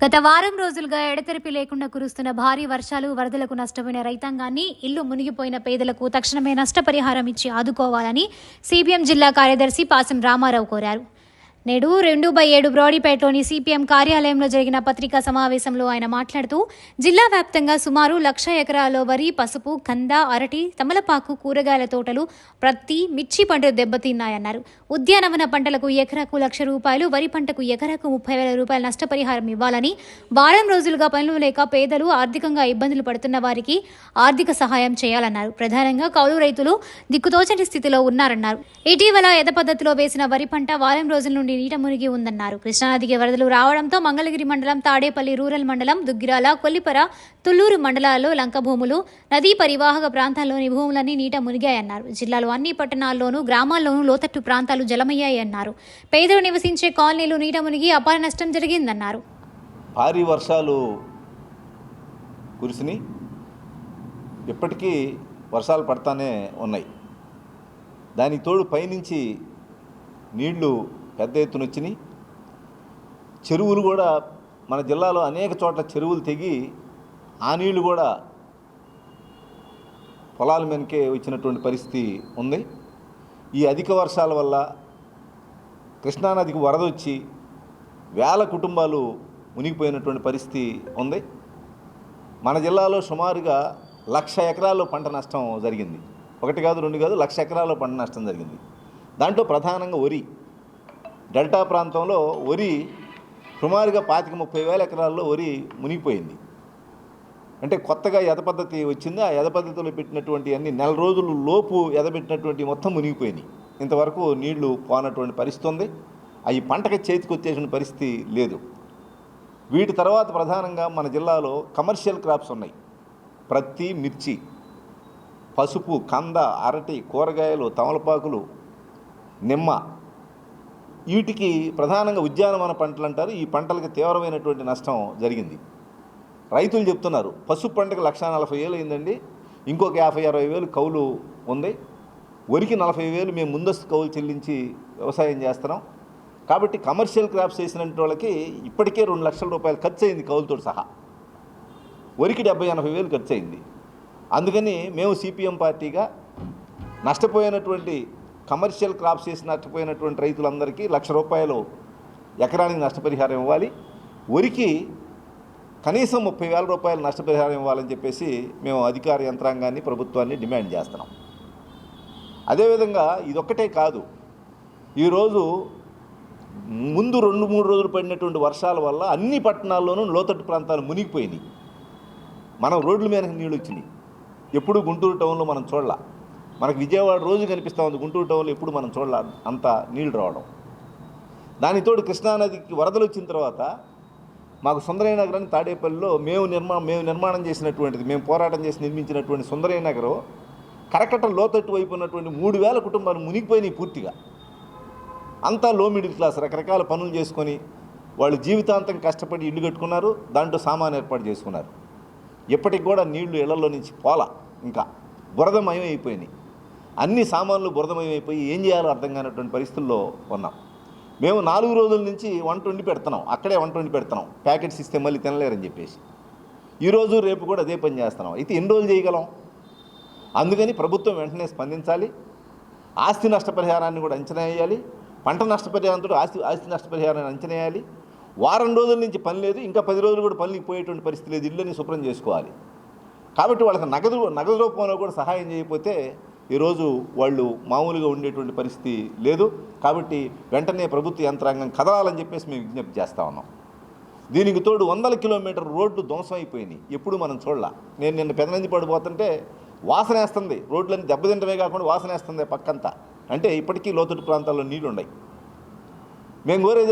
గత వారం రోజులుగా ఎడతెరిపి లేకుండా కురుస్తున్న భారీ వర్షాలు వరదలకు నష్టపోయిన రైతాంగాన్ని ఇల్లు మునిగిపోయిన పేదలకు తక్షణమే నష్టపరిహారం ఇచ్చి ఆదుకోవాలని సిపిఎం జిల్లా కార్యదర్శి పాసం రామారావు కోరారు. నేడు రెండు బై ఏడు బ్రాడీపేటలోని సిపిఎం కార్యాలయంలో జరిగిన పత్రికా సమావేశంలో ఆయన మాట్లాడుతూ జిల్లా వ్యాప్తంగా సుమారు లక్ష ఎకరాల వరి పసుపు కంద అరటి తమలపాకు కూరగాయల తోటలు ప్రత్తి మిర్చి పంటలు దెబ్బతిన్నాయన్నారు. ఉద్యానవన పంటలకు ఎకరాకు లక్ష రూపాయలు వరి పంటకు ఎకరాకు ముప్పై వేల రూపాయల నష్టపరిహారం ఇవ్వాలని వారం రోజులుగా పనులు లేక పేదలు ఆర్థికంగా ఇబ్బందులు పడుతున్న వారికి ఆర్థిక సహాయం చేయాలన్నారు. ప్రధానంగా కౌలు రైతులు దిక్కుతోచని స్థితిలో ఉన్నారన్నారు. ఇటీవల యథ పద్ధతిలో వేసిన వరి పంట వారం రోజుల నుండి నీట మునిగి ఉందన్నారు. కృష్ణానదికి వరదలు రావడంతో మంగళగిరి మండలం తాడేపల్లి రూరల్ మండలం దుగ్గిరాల కొల్లిపర తుళ్ళూరు మండలాల్లో లంక భూములు నదీ పరివాహక ప్రాంతాల్లోని భూములన్నీ నీట మునిగాయన్నారు. జిల్లాలో అన్ని పట్టణాల్లోనూ గ్రామాల్లోనూ లోతట్టు ప్రాంతాలు జలమయ్యాయన్నారు పేదలు నివసించే కాలనీలు నీట మునిగి అపార నష్టం జరిగిందన్నారు. భారీ వర్షాలు కురిసినాయి. ఇప్పటికీ వర్షాలు పడతానే ఉన్నాయి. దానికి తోడు పైనుంచి నీళ్ళు పెద్ద ఎత్తున వచ్చినాయి. చెరువులు కూడా మన జిల్లాలో అనేక చోట్ల చెరువులు తెగి ఆ నీళ్ళు కూడా పొలాల మీదకే వచ్చినటువంటి పరిస్థితి ఉంది. ఈ అధిక వర్షాల వల్ల కృష్ణానదికి వరద వచ్చి వేల కుటుంబాలు మునిగిపోయినటువంటి పరిస్థితి ఉంది. మన జిల్లాలో సుమారుగా లక్ష ఎకరాల్లో పంట నష్టం జరిగింది. ఒకటి కాదు రెండు కాదు లక్ష ఎకరాల్లో పంట నష్టం జరిగింది. దాంట్లో ప్రధానంగా వరి. డెల్టా ప్రాంతంలో వరి సుమారుగా పాతిక ముప్పై వేల ఎకరాల్లో వరి మునిగిపోయింది. అంటే కొత్తగా ఎద పద్ధతి వచ్చింది? ఆ ఎద పద్ధతిలో పెట్టినటువంటి అన్ని నెల రోజులు లోపు ఎదబెట్టినటువంటి మొత్తం మునిగిపోయినాయి ఇంతవరకు నీళ్ళు పోనటువంటి పరిస్థితి ఉంది. అవి పంటకి చేతికి వచ్చేసిన పరిస్థితి లేదు. వీటి తర్వాత ప్రధానంగా మన జిల్లాలో కమర్షియల్ క్రాప్స్ ఉన్నాయి. ప్రత్తి మిర్చి పసుపు కంద అరటి కూరగాయలు తమలపాకులు నిమ్మ వీటికి ప్రధానంగా ఉద్యానవన పంటలు అంటారు. ఈ పంటలకు తీవ్రమైనటువంటి నష్టం జరిగింది. రైతులు చెప్తున్నారు పసుపు పంటకు లక్ష నలభై వేలు అయిందండి. ఇంకొక యాభై అరవై వేలు కౌలు ఉంది. వరికి నలభై వేలు మేము ముందస్తు కౌలు చెల్లించి వ్యవసాయం చేస్తున్నాం. కాబట్టి కమర్షియల్ క్రాప్స్ చేసిన వాళ్ళకి ఇప్పటికే రెండు లక్షల రూపాయలు ఖర్చు అయింది కౌలుతో సహా. వరికి డెబ్బై ఎనభై వేలు ఖర్చు అయింది. అందుకని మేము సిపిఎం పార్టీగా నష్టపోయినటువంటి కమర్షియల్ క్రాప్స్ చేసి నష్టపోయినటువంటి రైతులందరికీ లక్ష రూపాయలు ఎకరానికి నష్టపరిహారం ఇవ్వాలి. వరికి కనీసం ముప్పై వేల రూపాయలు నష్టపరిహారం ఇవ్వాలని చెప్పేసి మేము అధికార యంత్రాంగాన్ని ప్రభుత్వాన్ని డిమాండ్ చేస్తున్నాం. అదేవిధంగా ఇదొక్కటే కాదు. ఈరోజు ముందు రెండు మూడు రోజులు పడినటువంటి వర్షాల వల్ల అన్ని పట్టణాల్లోనూ లోతట్టు ప్రాంతాలు మునిగిపోయినాయి. మనం రోడ్ల మీద నీళ్ళు వచ్చినాయి. ఎప్పుడు గుంటూరు టౌన్లో మనం చూడాల. మనకు విజయవాడ రోజు కనిపిస్తూ ఉంది గుంటూరు టౌన్లో ఎప్పుడు మనం చూడాల అంత నీళ్ళు రావడం. దానితోడు కృష్ణానదికి వరదలు వచ్చిన తర్వాత మాకు సుందరయ్య నగరాన్ని తాడేపల్లిలో మేము నిర్మా మేము నిర్మాణం చేసినటువంటిది మేము పోరాటం చేసి నిర్మించినటువంటి సుందరయ్య నగరం కరకట్ట లోతట్టు వైపు ఉన్నటువంటి మూడు వేల కుటుంబాలు మునిగిపోయినాయి పూర్తిగా. అంతా లో మిడిల్ క్లాస్ రకరకాల పనులు చేసుకొని వాళ్ళు జీవితాంతం కష్టపడి ఇల్లు కట్టుకున్నారు దాంట్లో సామాన్ ఏర్పాటు చేసుకున్నారు. ఇప్పటికి కూడా నీళ్ళు ఇళ్ళలో నుంచి పోలా ఇంకా బురదమయం అయిపోయినాయి అన్ని సామాన్లు బురదమయమైపోయి ఏం చేయాలో అర్థం కానటువంటి పరిస్థితుల్లో ఉన్నాం. మేము నాలుగు రోజుల నుంచి వంట వండి పెడుతున్నాం. అక్కడే వంట వండి పెడుతున్నాం. ప్యాకెట్స్ ఇస్తే మళ్ళీ తినలేరని చెప్పేసి. ఈరోజు రేపు కూడా అదే పని చేస్తున్నాం. అయితే ఎన్ని రోజులు చేయగలం? అందుకని ప్రభుత్వం వెంటనే స్పందించాలి. ఆస్తి నష్టపరిహారాన్ని కూడా అంచనా వేయాలి. పంట నష్టపరిహారంతో ఆస్తి ఆస్తి నష్టపరిహారాన్ని అంచనా వేయాలి. వారం రోజుల నుంచి పని లేదు. ఇంకా పది రోజులు కూడా పనికి పోయేటువంటి పరిస్థితి లేదు. ఇళ్ళని శుభ్రం చేసుకోవాలి. కాబట్టి వాళ్ళకి నగదు నగదు రూపంలో కూడా సహాయం చేయకపోతే ఈరోజు వాళ్ళు మామూలుగా ఉండేటువంటి పరిస్థితి లేదు కాబట్టి వెంటనే ప్రభుత్వ యంత్రాంగం కదలాలని చెప్పేసి మేము విజ్ఞప్తి చేస్తా ఉన్నాం. దీనికి తోడు వందల కిలోమీటర్ రోడ్లు ధ్వంసం అయిపోయినాయి ఎప్పుడు మనం చూడాల. నేను నిన్న పెదనంది పడిపోతుంటే వాసన వేస్తుంది. రోడ్లన్నీ దెబ్బతింటమే కాకుండా వాసన వేస్తుంది పక్కంతా. అంటే ఇప్పటికీ లోతట్టు ప్రాంతాల్లో నీళ్ళు ఉన్నాయి మేము కోరేది